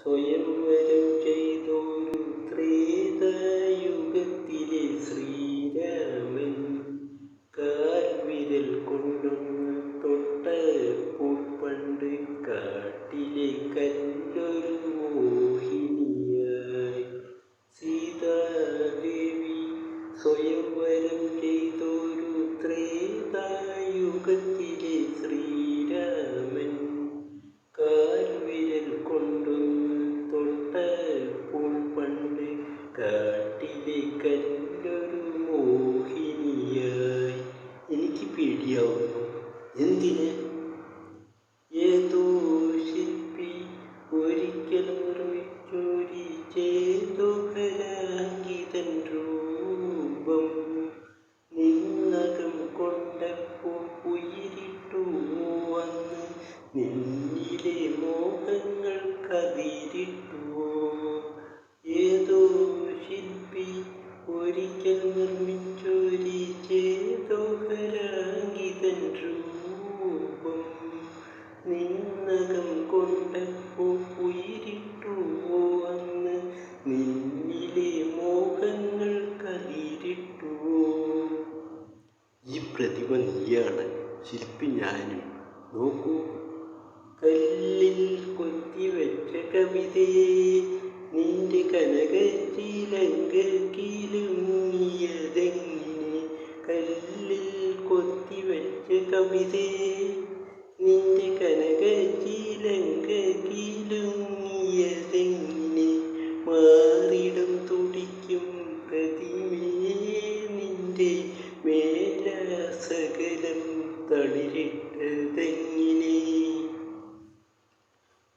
സ്വയംവരം ചെയ്തൊരു ത്രേതായുഗത്തിലെ ശ്രീരാമൻ കാൽവിരൽ കൊണ്ടൊന്ന് തൊട്ടപ്പോൾ പണ്ട് കാട്ടിലെ കല്ലൊരു 您的呢 നിന്നകം കൊണ്ടപ്പോ ഉയിരിട്ടുവോ അന്ന്? നിന്നിലെ മോഹങ്ങൾ കലിരിട്ടുവോ? ഈ പ്രതിമ നീയാണ് ശില്പി ഞാനും. നോക്കൂ. കല്ലിൽ കൊത്തിവെച്ച കവിതയെ നിന്റെ കനകച്ചിലങ്കിലുങ്ങിയതെങ്ങനെ കല്ലിൽ കൊത്തിവെച്ച കവിതയെ മേലാസകലം തളിരിട്ടതെങ്ങിനെ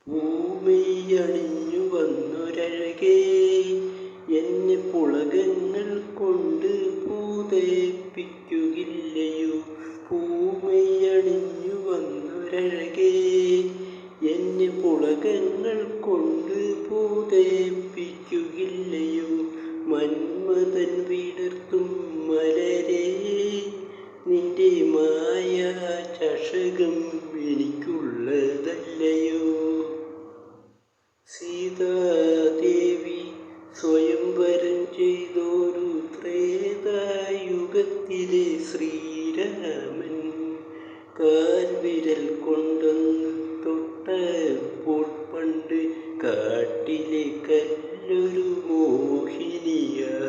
ഭൂമിയണിഞ്ഞു വന്നൊരഴകേ എന്നെ പുളകങ്ങൾ കൊണ്ട് പൂതേപ്പിക്കുകില്ലയോ ഭൂമിയണിഞ്ഞു വന്നൊരഴകേ എന്നെ പുളകങ്ങൾ കൊണ്ട് പൂതേപ്പിക്കുകില്ലയോ മന്മഥൻ വിടർത്തും മലരേ നിന്റെ മായ ചഷകം എനിക്കുള്ളതല്ലയോ? സീതാദേവി സ്വയംവരം ചെയ്തോരു ത്രേതായുഗത്തിലെ ശ്രീരാമൻ കാൽവിരൽ കൊണ്ടൊന്ന് തൊട്ടപ്പോൾ പണ്ട് കാട്ടിലെ കല്ലൊരു മോഹിനിയായി